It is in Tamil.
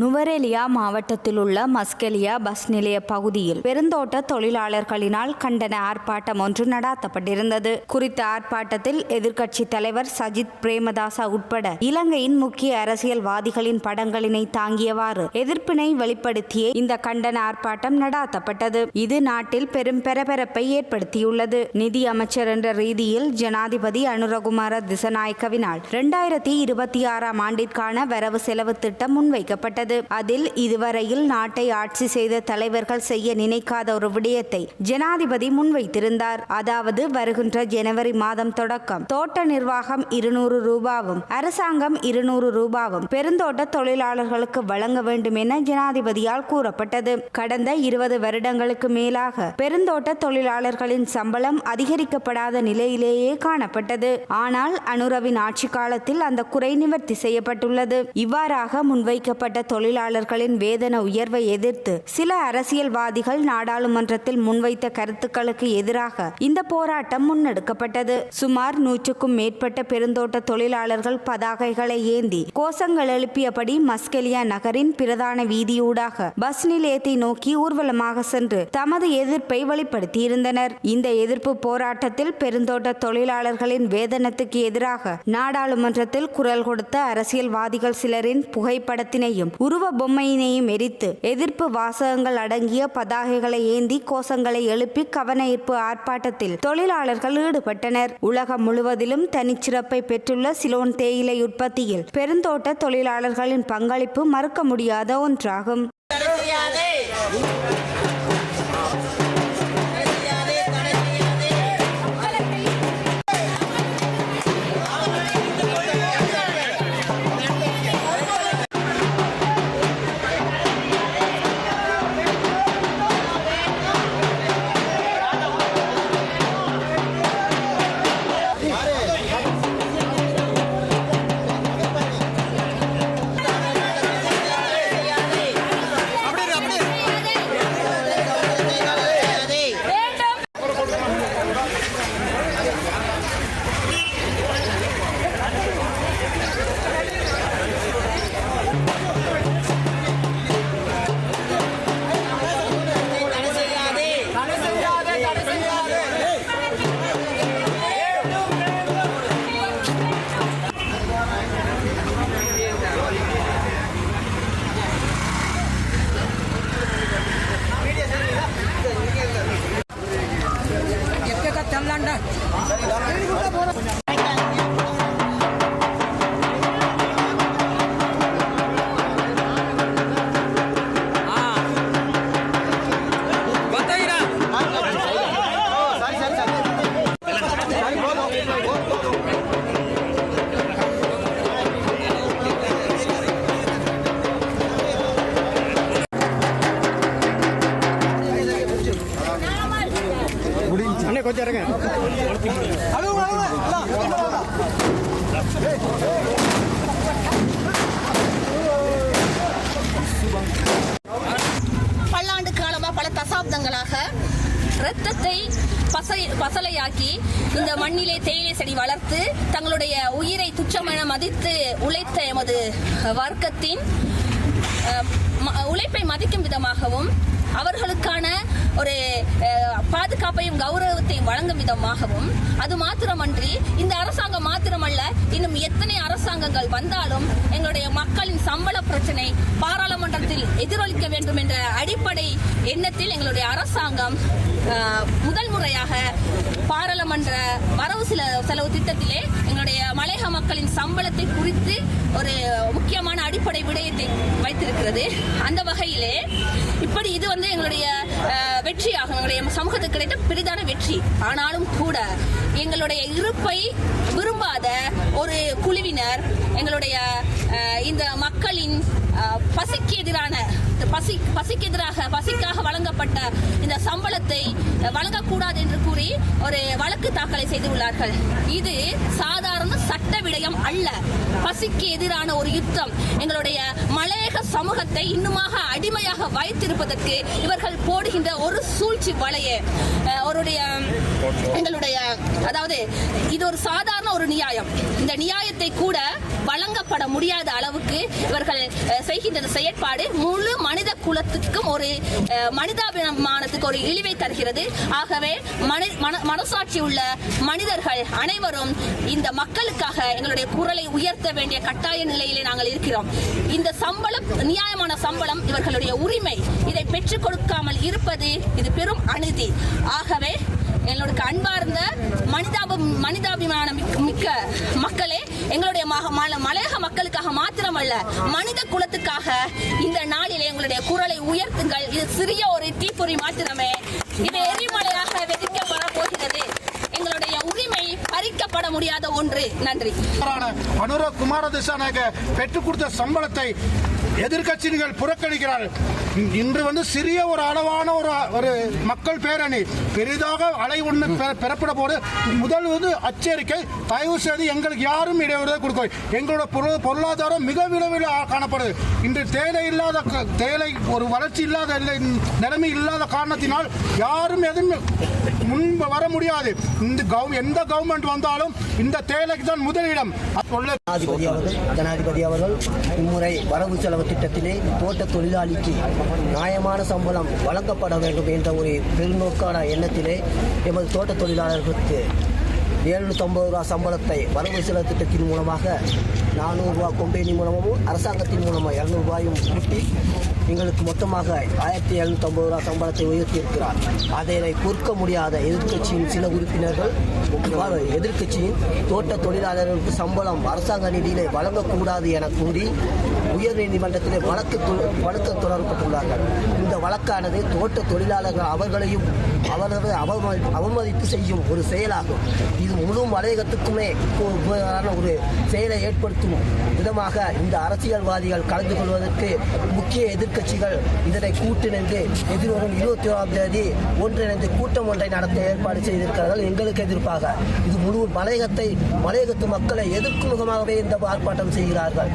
நுவரெலியா மாவட்டத்தில் உள்ள மஸ்கெலியா பஸ் நிலைய பகுதியில் பெருந்தோட்ட தொழிலாளர்களினால் கண்டன ஆர்ப்பாட்டம் ஒன்று நடாத்தப்பட்டிருந்தது. குறித்த ஆர்ப்பாட்டத்தில் எதிர்க்கட்சி தலைவர் சஜித் பிரேமதாசா உட்பட இலங்கையின் முக்கிய அரசியல்வாதிகளின் படங்களினை தாங்கியவாறு எதிர்ப்பினை வெளிப்படுத்திய இந்த கண்டன ஆர்ப்பாட்டம் நடாத்தப்பட்டது. இது நாட்டில் பெரும் பரபரப்பை ஏற்படுத்தியுள்ளது. நிதி அமைச்சர் என்ற ரீதியில் ஜனாதிபதி அனுரகுமார திசநாயக்கவினால் இரண்டாயிரத்தி இருபத்தி ஆறாம் ஆண்டிற்கான வரவு செலவு திட்டம் முன்வைக்கப்பட்டது. அதில் இதுவரையில் நாட்டை ஆட்சி செய்த தலைவர்கள் செய்ய நினைக்காத ஒரு விடயத்தை ஜனாதிபதி முன்வைத்திருந்தார். அதாவது வருகின்ற ஜனவரி மாதம் தொடக்கம். தோட்ட நிர்வாகம் இருநூறு ரூபாவும் அரசாங்கம் இருநூறு ரூபாவும் பெருந்தோட்ட தொழிலாளர்களுக்கு வழங்க வேண்டும் என ஜனாதிபதியால் கூறப்பட்டது. கடந்த இருபது வருடங்களுக்கு மேலாக பெருந்தோட்ட தொழிலாளர்களின் சம்பளம் அதிகரிக்கப்படாத நிலையிலேயே காணப்பட்டது. ஆனால் அனுரவின் ஆட்சி காலத்தில் அந்த குறை நிவர்த்தி செய்யப்பட்டுள்ளது. இவ்வாறாக முன்வைக்கப்பட்ட தொழிலாளர்களின் வேதன உயர்வை எதிர்த்து சில அரசியல்வாதிகள் நாடாளுமன்றத்தில் முன்வைத்த கருத்துக்களுக்கு எதிராக இந்த போராட்டம் முன்னெடுக்கப்பட்டது. சுமார் நூற்றுக்கும் மேற்பட்ட பெருந்தோட்ட தொழிலாளர்கள் பதாகைகளை ஏந்தி கோஷங்கள் எழுப்பியபடி மஸ்கெலியா நகரின் பிரதான வீதியூடாக பஸ் நிலையத்தை நோக்கி ஊர்வலமாக சென்று தமது எதிர்ப்பை வெளிப்படுத்தியிருந்தனர். இந்த எதிர்ப்பு போராட்டத்தில் பெருந்தோட்ட தொழிலாளர்களின் வேதனத்துக்கு எதிராக நாடாளுமன்றத்தில் குரல் கொடுத்த அரசியல்வாதிகள் சிலரின் புகைப்படத்தினையும் உருவ பொம்மையினையும் எரித்து எதிர்ப்பு வாசகங்கள் அடங்கிய பதாகைகளை ஏந்தி கோஷங்களை எழுப்பி கவனஈர்ப்பு ஆர்ப்பாட்டத்தில் தொழிலாளர்கள் ஈடுபட்டனர். உலகம் முழுவதிலும் தனிச்சிறப்பை பெற்றுள்ள சிலோன் தேயிலை உற்பத்தியில் பெருந்தோட்ட தொழிலாளர்களின் பங்களிப்பு மறுக்க முடியாத ஒன்றாகும். கொஞ்சம் இறங்க பல்லாண்டு காலமா பல தசாப்தங்களாக ரத்தத்தை பசை பசலையாக்கி இந்த மண்ணிலே தேயிலை செடி வளர்த்து தங்களுடைய உயிரை துச்சமென மதித்து உழைத்த எமது வர்க்கத்தின் உழைப்பை மதிக்கும் விதமாகவும் அவர்களுக்கான ஒரு பாதுகாப்பையும் கௌரவத்தையும் வழங்கும் விதமாகவும் அது மாத்திரமன்றி இந்த அரசாங்கம் மாத்திரமல்ல இன்னும் எத்தனை அரசாங்கங்கள் வந்தாலும் எங்களுடைய மக்களின் சம்பள பிரச்சனை பாராளுமன்றத்தில் எதிரொலிக்க வேண்டும் என்ற அடிப்படை எண்ணத்தில் எங்களுடைய அரசாங்கம் முதல் முறையாக பாராளுமன்ற வரவு சில செலவு திட்டத்திலே எங்களுடைய மலையக மக்களின் சம்பளத்தை குறித்து ஒரு முக்கியமான அடிப்படை விடயத்தை வைத்திருக்கிறது. அந்த வகையிலே அப்படி இது வந்து எங்களுடைய வெற்றி ஆகும் எங்களுடைய சமூகத்துக்கு கிடைத்த பெரிதான வெற்றி. ஆனாலும் கூட எங்களுடைய இருப்பை விரும்பாத ஒரு குழுவினர் எங்களுடைய இந்த மக்களின் பசிக்கு எதிரான இந்த பசி பசிக்கு எதிராக பசிக்காக வழங்கப்பட்ட இந்த சம்பளத்தை வழங்கக்கூடாது என்று கூறி ஒரு வழக்கு தாக்கலை செய்துள்ளார்கள் இது சாதாரண சட்ட விடயம் அல்ல. பசிக்கு எதிரான ஒரு யுத்தம். எங்களுடைய மலையக சமூகத்தை இன்னுமாக அடிமையாக வைத்திருப்பதற்கு இவர்கள் போடுகின்ற ஒரு சூழ்ச்சி வலையே. அவருடைய எங்களுடைய அதாவது இது ஒரு சாதாரண ஒரு நியாயம். இந்த நியாயத்தை கூட வழங்கப்பட முடியாத அளவுக்கு இவர்கள் செய்கின்ற செயற்பாடு முழு மனித குலத்துக்கும் ஒரு மனிதாபிமானத்துக்கு ஒரு இழிவை தருகிறது. ஆகவே மனி மன- மனசாட்சி உள்ள மனிதர்கள் அனைவரும் இந்த மக்களுக்காக எங்களுடைய குரலை உயர்த்த வேண்டிய கட்டாய நிலையிலே நாங்கள் இருக்கிறோம். இந்த சம்பளம் நியாயமான சம்பளம் இவர்களுடைய உரிமை. இதை பெற்றுக் கொடுக்காமல் இருப்பது இது பெரும் அநீதி. ஆகவே எங்களுக்கு அன்பார்ந்த மனிதாப மனிதாபிமானம் மிக்க- மிக்க மக்களே எங்களுடைய மக- மலையக மக்களுக்காக மாத்திரமல்ல மனித குலத்துக்காக இந்த நாளிலே எங்களுடைய குரலை உயர்த்துங்கள். இது சிறிய ஒரு தீப்பொறி மாத்திரமே. இது எரிமலை வெடிக்கப்பட போகிறது எங்களுடைய உரிமை பறிக்கப்பட முடியாத ஒன்று நன்றி. அனுராக் குமார திசாநாயக பெற்றுக் கொடுத்த சம்பளத்தை எதிர்க்கட்சிகள் புறக்கணிக்கிறார்கள் இன்று வந்து சிறிய ஒரு அளவான ஒரு ஒரு மக்கள் பேரணி. பெரிதாக அலை ஒன்று பெறப்பட போது முதல் வந்து அச்சரிக்கை தயவு செய்து எங்களுக்கு யாரும் இடையூறு கொடுக்க எங்களோட பொருள் பொருளாதாரம் மிக விரைவில் காணப்படுது. இன்று தேலை இல்லாத தேலை ஒரு வளர்ச்சி இல்லாத நிலைமை இல்லாத காரணத்தினால் யாரும் எதுவும் முன் வர முடியாது. இந்த கவ் எந்த கவர்மெண்ட் வந்தாலும் இந்த தேலை தமிழகத்துக்கு தான் முதலிடம். ஜனாதிபதி அவர்கள் ஜனாதிபதி அவர்கள் இம்முறை வரவு செலவு திட்டத்திலே தோட்ட தொழிலாளிக்கு நியாயமான சம்பளம் வழங்கப்பட வேண்டும் என்ற ஒரு பெருநோக்கான எண்ணத்திலே எமது தோட்ட தொழிலாளர்களுக்கு எழுநூற்றம்பது ரூபா சம்பளத்தை வரவு செலவு திட்டத்தின் மூலமாக நானூறுரூவா கொம்பேனி மூலமும் அரசாங்கத்தின் மூலமாக இரநூறுபாயும் கூட்டி எங்களுக்கு மொத்தமாக ஆயிரத்தி எழுநூற்றம்பது ரூபா சம்பளத்தை உயர்த்தியிருக்கிறார். அதனை பொறுக்க முடியாத எதிர்க்கட்சியின் சில உறுப்பினர்கள் இவ்வாறு எதிர்க்கட்சியின் தோட்ட தொழிலாளர்களுக்கு சம்பளம் அரசாங்க நிதியிலே வழங்கக்கூடாது என கூறி உயர்நீதிமன்றத்திலே வழக்கு வழக்கு தொடரப்பட்டுள்ளார்கள். இந்த வழக்கானது தோட்ட தொழிலாளர்கள் அவர்களையும் அவர்களை அவமதி அவமதித்து செய்யும் ஒரு செயலாகும். இது முழு மலையகத்துக்குமே உபயோகமான ஒரு செயலை ஏற்படுத்தும் விதமாக இந்த அரசியல்வாதிகள் கலந்து கொள்வதற்கு முக்கிய எதிர்க்கட்சிகள் இதனை கூட்டிணைந்து எதிர்வரும் இருபத்தி ஓராம் தேதி ஒன்றிணைந்து கூட்டம் ஒன்றை நடத்த ஏற்பாடு செய்திருக்கிறார்கள். எங்களுக்கு எதிர்ப்பாக இது முழு மலையகத்தை மலையகத்து மக்களை எதிர்க்கும் முகமாகவே இந்த ஆர்ப்பாட்டம் செய்கிறார்கள்.